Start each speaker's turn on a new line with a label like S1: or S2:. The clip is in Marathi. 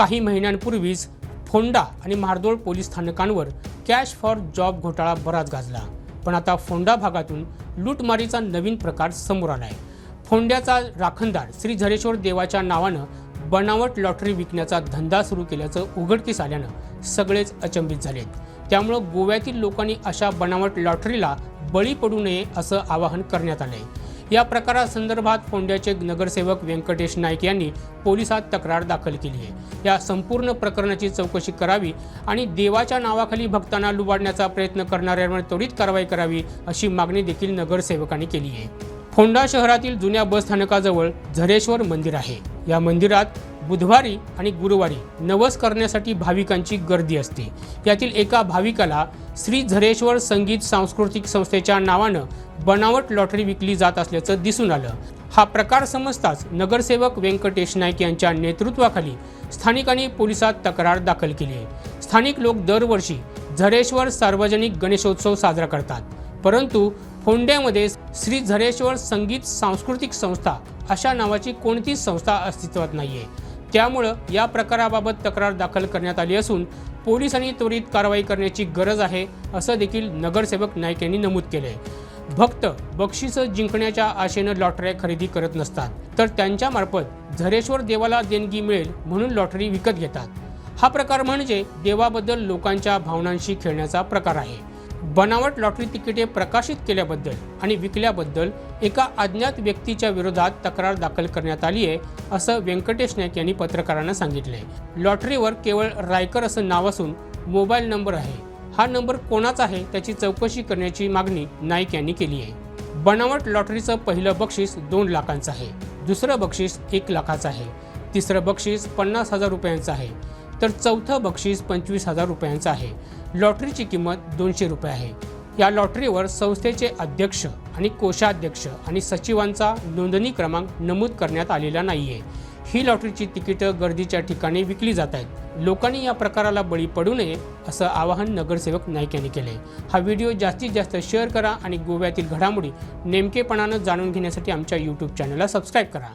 S1: काही महिन्यांपूर्वीच फोंडा आणि मारदोळ पोलीस स्थानकांवर कॅश फॉर जॉब घोटाळा बराच गाजला. पण आता फोंडा भागातून लूटमारीचा नवीन प्रकार समोर आलाय. फोंड्याचा राखणदार श्री झरेश्वर देवाच्या नावानं बनावट लॉटरी विकण्याचा धंदा सुरू केल्याचं उघडकीस आल्यानं सगळेच अचंबित झालेत. त्यामुळं गोव्यातील लोकांनी अशा बनावट लॉटरीला बळी पडू नये असं आवाहन करण्यात आलंय. या प्रकारासंदर्भात फोंड्याचे नगरसेवक व्यंकटेश नाईक यांनी पोलिसात तक्रार दाखल केली आहे. या संपूर्ण प्रकरणाची चौकशी करावी आणि देवाच्या नावाखाली भक्तांना लुबाडण्याचा प्रयत्न करणाऱ्यांवर त्वरित कारवाई करावी अशी मागणी देखील नगरसेवकांनी केली आहे. फोंडा शहरातील जुन्या बस स्थानकाजवळ झरेश्वर मंदिर आहे. या मंदिरात बुधवारी आणि गुरुवारी नवस करण्यासाठी भाविकांची गर्दी असते. यातील एका भाविकाला श्री झरेश्वर संगीत सांस्कृतिक संस्थेच्या नावानं बनावट लॉटरी विकली जात असल्याचं दिसून आलं. हा प्रकार समजताच नगरसेवक व्यंकटेश नाईक यांच्या नेतृत्वाखाली स्थानिकांनी पोलिसात तक्रार दाखल केली आहे. स्थानिक लोक दरवर्षी झरेश्वर सार्वजनिक गणेशोत्सव साजरा करतात. परंतु फोंड्यामध्ये श्री झरेश्वर संगीत सांस्कृतिक संस्था अशा नावाची कोणतीच संस्था अस्तित्वात नाहीये. त्यामुळं या प्रकाराबाबत तक्रार दाखल करण्यात आली असून पोलिसांनी त्वरित कारवाई करण्याची गरज आहे असं देखील नगरसेवक नाईक यांनी नमूद केलं आहे भक्त बक्षिसं जिंकण्याच्या आशेनं लॉटऱ्या खरेदी करत नसतात तर त्यांच्यामार्फत झरेश्वर देवाला देणगी मिळेल म्हणून लॉटरी विकत घेतात. हा प्रकार म्हणजे देवाबद्दल लोकांच्या भावनांशी खेळण्याचा प्रकार आहे. बनावट लॉटरी तिकिटे प्रकाशित केल्याबद्दल आणि विकल्याबद्दल एका अज्ञात व्यक्तीच्या विरोधात तक्रार दाखल करण्यात आली आहे असं व्यंकटेश नाईक यांनी पत्रकारांना सांगितले लॉटरीवर केवळ रायकर असं नाव असून मोबाईल नंबर आहे. हा नंबर कोणाचा आहे त्याची चौकशी करण्याची मागणी नाईक यांनी केली आहे. बनावट लॉटरीचं पहिलं बक्षीस दोन लाखांचं आहे. दुसरं बक्षीस एक लाखाचं आहे. तिसरं बक्षीस पन्नास हजार रुपयांचं आहे. तर चौथं बक्षीस पंचवीस हजार रुपयांचं आहे. लॉटरीची किंमत दोनशे रुपये आहे. या लॉटरीवर संस्थेचे अध्यक्ष आणि कोषाध्यक्ष आणि सचिवांचा नोंदणी क्रमांक नमूद करण्यात आलेला नाही आहे ही लॉटरीची तिकीटं गर्दीच्या ठिकाणी विकली जात आहेत. लोकांनी या प्रकाराला बळी पडू नये असं आवाहन नगरसेवक नाईक यांनी केले हा व्हिडिओ जास्तीत जास्त शेअर करा आणि गोव्यातील घडामोडी नेमकेपणानं जाणून घेण्यासाठी आमच्या यूट्यूब चॅनलला सबस्क्राईब करा.